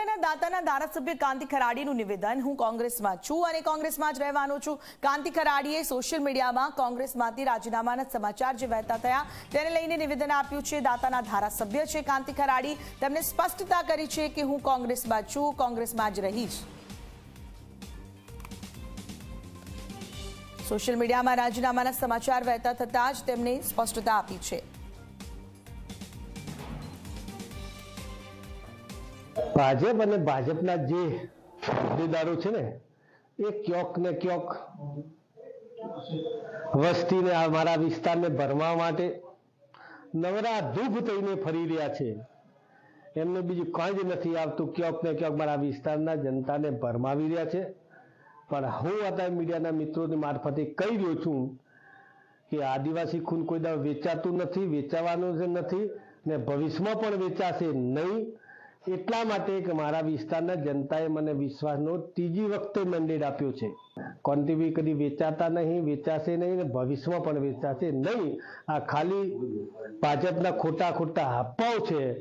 બનાસકાંઠાના દાતાના ધારાસભ્ય કાંતિ ખરાડીનું નિવેદન. હું કોંગ્રેસમાં છું અને કોંગ્રેસમાં જ રહેવાનો છું. કાંતિ ખરાડીએ સોશિયલ મીડિયામાં કોંગ્રેસમાંથી રાજીનામાના સમાચાર જે વહેતા થયા, તેને લઈને નિવેદન આપ્યું છે. દાતાના ધારાસભ્ય છે કાંતિ ખરાડી. તેમણે સ્પષ્ટતા કરી છે કે હું કોંગ્રેસમાં છું, કોંગ્રેસમાં જ રહીશ સોશિયલ મીડિયામાં રાજીનામાના સમાચાર વહેતા થતાં જ તેમણે સ્પષ્ટતા આપી છે. ભાજપ અને ભાજપના જે હોદ્દેદારો છે ને, એ ક્યોક ને ક્યોક વસ્તીને અમારા મારા વિસ્તારને ભરવા માટે નવરા દુઃખ થઈને ફરી રહ્યા છે. એમને બીજું કાંઈ જ નથી આવતું. ક્યોક ને ક્યોક મારા વિસ્તારના જનતાને ભરમાવી રહ્યા છે. પણ હું અત્યારે મીડિયાના મિત્રોની મારફતે કહી રહ્યો છું કે આદિવાસી ખૂન કોઈ દાવ વેચાતું નથી, વેચાવાનું નથી ને ભવિષ્યમાં પણ વેચાશે નહીં. એટલા માટે કે મારા વિસ્તારના જનતાએ મને વિશ્વાસનો ત્રીજી વખતે મેન્ડેટ આપ્યો છે. ક્વોન્ટિટી કદી વેચાતા નહીં, વેચાશે નહીં ને ભવિષ્યમાં પણ વેચાશે નહીં. આ ખાલી ભાજપના ખોટા ખોટા અફવાઓ છે.